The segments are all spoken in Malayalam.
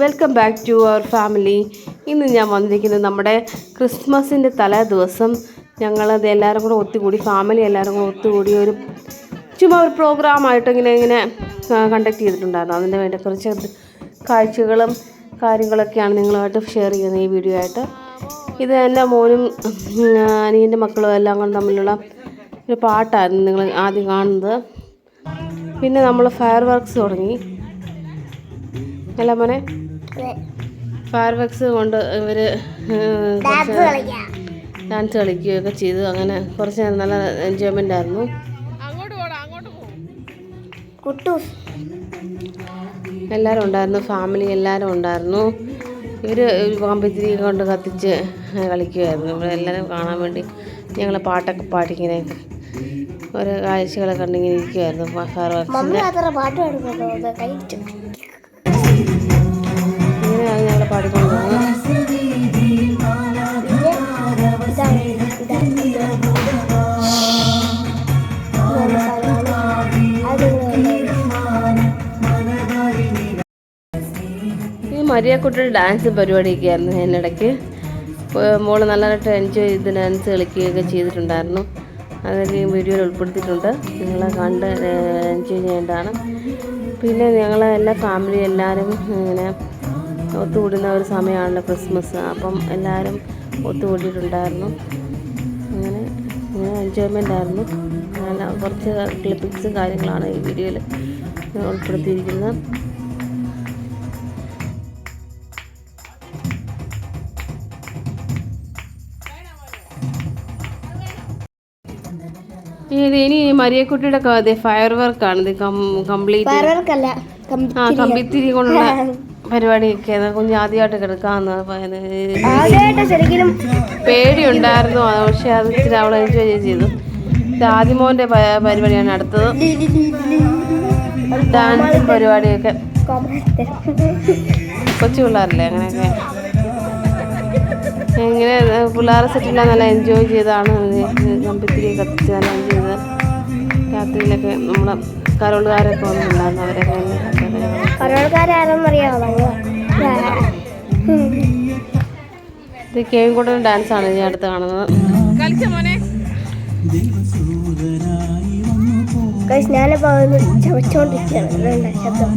Welcome back to our family ഇന്ന് ഞാൻ വന്നിരിക്കുന്നത് നമ്മുടെ ക്രിസ്മസിന്റെ തലേ ദിവസം. ഞങ്ങളത് എല്ലാവരും കൂടെ ഒത്തുകൂടി ഫാമിലി എല്ലാവരും കൂടെ ഒത്തുകൂടി ഒരു ചുമ്മാ ഒരു പ്രോഗ്രാമായിട്ട് ഇങ്ങനെ ഇങ്ങനെ കണ്ടക്ട് ചെയ്തിട്ടുണ്ടായിരുന്നു. അതിന്റെ വേണ്ടി കുറച്ച് കാഴ്ചകളും കാര്യങ്ങളൊക്കെയാണ് നിങ്ങളുമായിട്ട് ഷെയർ ചെയ്യുന്നത് ഈ വീഡിയോ ആയിട്ട്. ഇത് എന്റെ മോനും അനിയന്റെ മക്കളും എല്ലാം കൂടെ തമ്മിലുള്ള ഒരു പാട്ടായിരുന്നു നിങ്ങൾ ആദ്യം കാണുന്നത്. പിന്നെ നമ്മൾ ഫയർ വർക്ക്സ് തുടങ്ങി. അല്ല മോനെ? ഫയർ വർക്സ് കൊണ്ട് ഇവർ ഡാൻസ് കളിക്കുകയൊക്കെ ചെയ്തു. അങ്ങനെ കുറച്ച് നേരം നല്ല എൻജോയ്മെന്റ് ആയിരുന്നു. എല്ലാവരും ഉണ്ടായിരുന്നു. ഫാമിലി എല്ലാവരും ഉണ്ടായിരുന്നു. ഇവർ കോമ്പത്തിരി കൊണ്ട് കത്തിച്ച് കളിക്കുമായിരുന്നു ഇവിടെ എല്ലാവരും കാണാൻ വേണ്ടി ഞങ്ങൾ പാട്ടൊക്കെ പാടിങ്ങനെ ഓരോ കാഴ്ചകളൊക്കെ കണ്ടിങ്ങനെ ഇരിക്കുമായിരുന്നു ഫയർ വർക്ക്സിന്റെ ഇങ്ങനെയാണ് ഞങ്ങൾ പാടിക്കൊണ്ടിരുന്നത് ഈ മരിയക്കുട്ടിയുടെ ഡാൻസ് പരിപാടിയൊക്കെ ആയിരുന്നു അതിനിടയ്ക്ക് മോൾ നല്ലതായിട്ട് എൻജോയ് ചെയ്ത് ഡാൻസ് കളിക്കുകയൊക്കെ ചെയ്തിട്ടുണ്ടായിരുന്നു. അതൊക്കെ വീഡിയോയിൽ ഉൾപ്പെടുത്തിയിട്ടുണ്ട്. നിങ്ങൾ കണ്ട് എൻജോയ് ചെയ്യേണ്ടതാണ്. പിന്നെ ഞങ്ങളെ എല്ലാ ഫാമിലി എല്ലാവരും ഇങ്ങനെ ഒത്തുകൂടുന്ന ഒരു സമയമാണല്ലോ ക്രിസ്മസ്. അപ്പം എല്ലാവരും ഒത്തുകൂടിയിട്ടുണ്ടായിരുന്നു. അങ്ങനെ അങ്ങനെ എൻജോയ്മെന്റ് ആയിരുന്നു. നല്ല കുറച്ച് ക്ലിപ്പിക്സും കാര്യങ്ങളാണ് ഈ വീഡിയോയിൽ ഉൾപ്പെടുത്തിയിരിക്കുന്നത്. ഇനി മരിയക്കുട്ടിയുടെ കഥ ഫയർ വർക്കാണ് ഇത് കംപ്ലീറ്റ് ആ കമ്പിത്തിരി. കൊണ്ടുള്ള പരിപാടിയൊക്കെ ആണ്. കുഞ്ഞ് ആദ്യമായിട്ട് കിടക്കാന്ന് ശരിക്കും പേടിയുണ്ടായിരുന്നു. പക്ഷെ അത് ഇച്ചിരി അവൾ എൻജോയ് ചെയ്തു. ഇത് ആദിമോന്റെ പരിപാടിയാണ് അടുത്തത്. ഡാൻസും പരിപാടിയൊക്കെ. കൊച്ചു പിള്ളേരല്ലേ അങ്ങനെയൊക്കെ. ഇങ്ങനെ പിള്ളേരെ സെറ്റെല്ലാം നല്ല എൻജോയ് ചെയ്താണ് കമ്പിത്തിരി കത്തിച്ച് നല്ല എൻജോയ് ചെയ്ത് രാത്രിയിലൊക്കെ നമ്മളെ കരോളുകാരൊക്കെ വന്നിട്ടുണ്ടായിരുന്നു അവരൊക്കെ. ഇങ്ങനെ പറവർക്കാരാരെന്നറിയാമോ ഇത് കേവിൻകുട്ടൻ ഡാൻസ് ആണ് ഞാൻ അടുത്ത് കാണുന്നത്. ഞാനിപ്പോ ചവച്ചോണ്ടിരിക്കുകയാണ്. ശബ്ദം.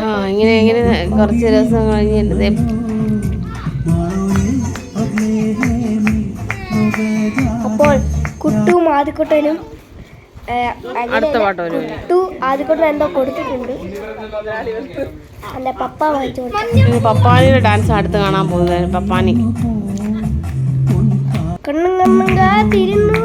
ആ ഇങ്ങനെ ഇങ്ങനെ കുറച്ച് ദിവസം കഴിഞ്ഞ് ആദ്യക്കുട്ടനും അടുത്ത പാട്ട് കുട്ടു ആദ്യക്കുട്ടൻ എന്തോ കൊടുത്തിട്ടുണ്ട്. അല്ല പപ്പ വാങ്ങിച്ചു കൊടുത്തു. പപ്പാനിയുടെ ഡാൻസ് അടുത്ത് കാണാൻ പോകുന്നത്. പപ്പാനി. കണ്ണും കണ്ണും കാത്തിരുന്നു.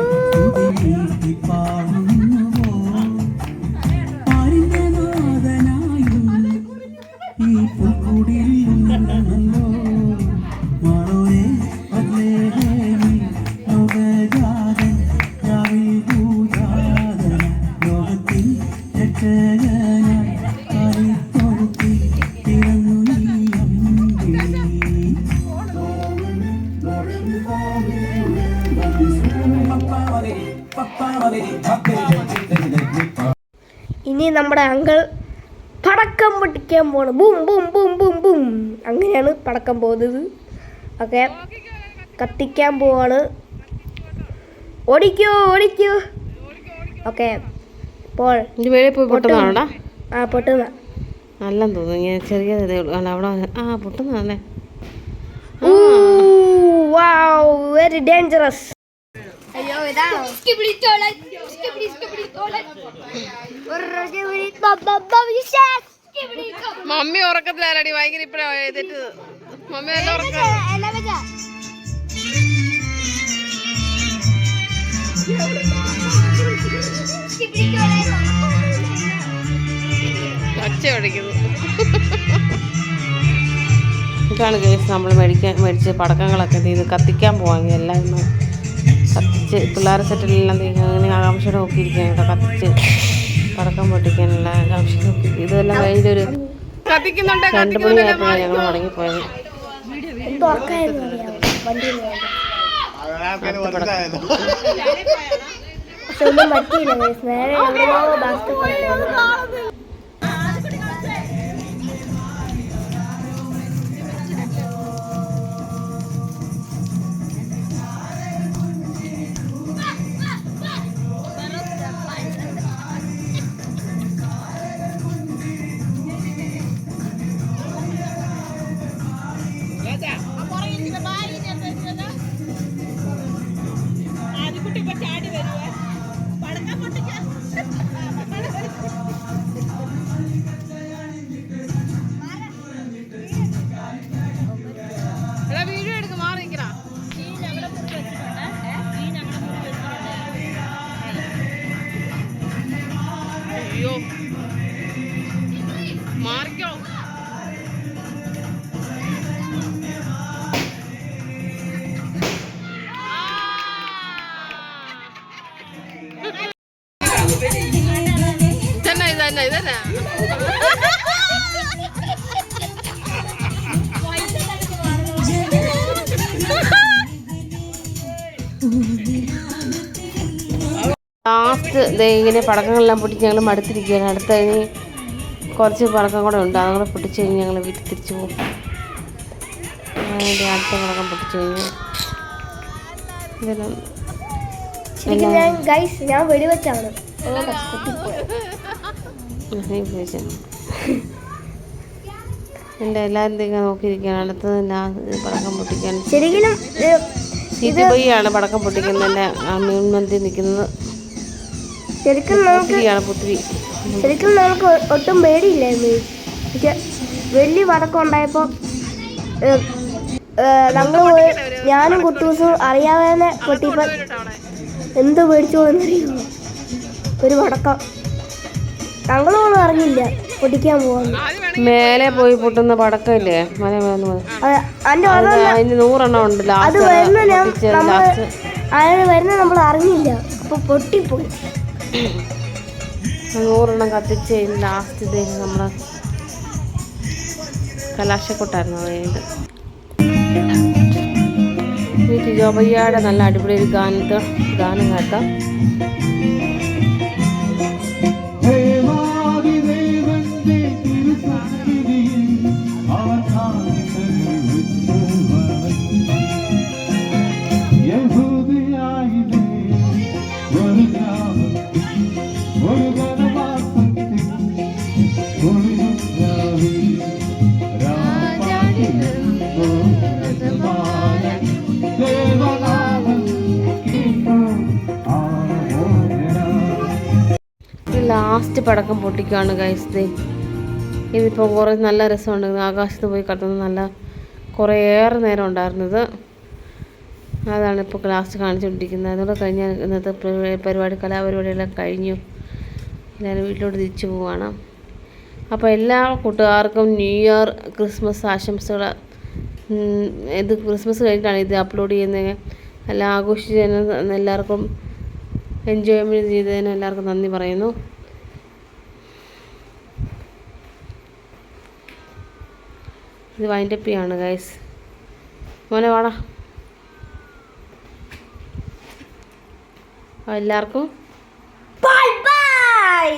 ഇനി നമ്മുടെ അങ്കിൾ പടക്കം പൊട്ടിക്കാൻ പോണ്. Boom boom boom boom boom. അങ്ങനെയാണ് പടക്കം പോകുന്നത്. ഓക്കെ. കത്തിക്കാൻ പോവാണ്. ഓടിക്കോ ഓടിക്കോ. ഓക്കെ. ഇപ്പോൾ പൊട്ടുന്നതാണോടാ? ആ പൊട്ടുന്ന. നല്ലെന്ന് തോന്നുന്നു. ഇങ്ങനെ ചെറിയ അല്ല അവിടെ ആ പൊട്ടുന്നതല്ലേ വെരി ഡേഞ്ചറസ് ഇതാണോ മമ്മി ഉറക്കത്തിലാരടി ഭയങ്കര ഇപ്പഴാ തെറ്റ് മമ്മി നല്ല ഉറക്കം ഒച്ച പഠിക്കുന്നു ഇതാണ് കേസ് നമ്മൾ മേടിക്കാൻ മേടിച്ച് പടക്കങ്ങളൊക്കെ. ചെയ്ത് കത്തിക്കാൻ പോവാങ്ങി എല്ലാം ഇന്ന്. കത്തിച്ച് പിള്ളേരെ സെറ്റിലെല്ലാം അങ്ങനെ ആകാംക്ഷ നോക്കിയിരിക്കുകയാണ് കേട്ടോ. കത്തിച്ച് പടക്കം പൊട്ടിക്കാനുള്ള ആകാംക്ഷ നോക്കി ഇതെല്ലാം കഴിഞ്ഞൊരു രണ്ട് മണിയായപ്പോഴാണ് ഞങ്ങൾ മടങ്ങിപ്പോയത് പടക്കം ലാസ്റ്റ് ഇങ്ങനെ പടക്കങ്ങളെല്ലാം പൊട്ടിച്ച് ഞങ്ങൾ മടുത്തിരിക്കുകയാണ്. അടുത്ത ഇനി കുറച്ച് പടക്കം കൂടെ ഉണ്ട്. അതുകൂടെ പൊട്ടിച്ച് കഴിഞ്ഞ് ഞങ്ങൾ വീട്ടിൽ തിരിച്ചു പോകും. അടുത്ത പടക്കം പൊട്ടിച്ച് കഴിഞ്ഞു ഗൈസ് ഞാൻ വെടിവെച്ചാണ്. എന്റെ എല്ലാവരും ഇങ്ങനെ നോക്കിയിരിക്കുകയാണ്. അടുത്തത് പടക്കം പൊട്ടിക്കാൻ ശരിക്കും സീറ്റ് പടക്കം പൊട്ടിക്കുന്നതിന്റെ മുൻപന്തി നിൽക്കുന്നത്. ശരിക്കും പുത്തിരിയാണ് പുത്തിരി ശരിക്കും നമുക്ക് ഒട്ടും പേടിയില്ലായിരുന്നു. പക്ഷെ വലിയ പടക്കം ഉണ്ടായപ്പോൾ നമ്മൾ ഞാനും കുട്ടൂസും അറിയാതെ തന്നെ പൊട്ടിയപ്പോൾ എന്ത് പേടിച്ചോ എന്നറിയുമോ ഒരു വടക്കം ഞങ്ങളൊന്നും അറിഞ്ഞില്ല പൊട്ടിക്കാൻ പോകാന്ന് മേലെ പോയി പൊട്ടുന്ന പടക്കമില്ലേ? മല അതിന് നൂറെണ്ണം ഉണ്ട് അത് വരുന്ന അയാൾ വരുന്ന നമ്മൾ അറിഞ്ഞില്ല. അപ്പൊ പൊട്ടിപ്പോയി. നൂറെണ്ണം കത്തിച്ച് ലാസ്റ്റ് ഇത് നമ്മൾ കലാശക്കൊട്ടായിരുന്നു അതായത് ജോബയ്യയുടെ നല്ല അടിപൊളി ഒരു ഗാനത്തെ ഗാനം കേൾക്കാം. ലാസ്റ്റ് പടക്കം പൊട്ടിക്കുകയാണ് ഗൈസ് ഇതിപ്പോൾ കുറേ നല്ല രസമുണ്ട്. ആകാശത്ത് പോയി കത്തുന്നത് നല്ല കുറേയേറെ നേരം ഉണ്ടായിരുന്നത്. അതാണ് ഇപ്പോൾ ലാസ്റ്റ് കാണിച്ചുകൊണ്ടിരിക്കുന്നത് അതുകൊണ്ട് കഴിഞ്ഞ ഇന്നത്തെ പരിപാടി- പരിപാടി കലാപരിപാടിയെല്ലാം കഴിഞ്ഞു. എല്ലാവരും വീട്ടിലോട്ട് തിരിച്ചു പോവുകയാണ് അപ്പോൾ എല്ലാ കൂട്ടുകാർക്കും ന്യൂ ഇയർ ക്രിസ്മസ് ആശംസകൾ ഇത് ക്രിസ്മസ് കഴിഞ്ഞിട്ടാണ് ഇത് അപ്ലോഡ് ചെയ്യുന്നത്. എല്ലാം ആഘോഷിച്ചതിന് എല്ലാവർക്കും എൻജോയ്മെന്റ് ചെയ്തതിന് എല്ലാവർക്കും നന്ദി പറയുന്നു. ഇത് വൈൻഡപ്പ് ചെയ്യാണ് ഗൈസ് മോനെ വാടാ. എല്ലാവർക്കും ബൈ ബൈ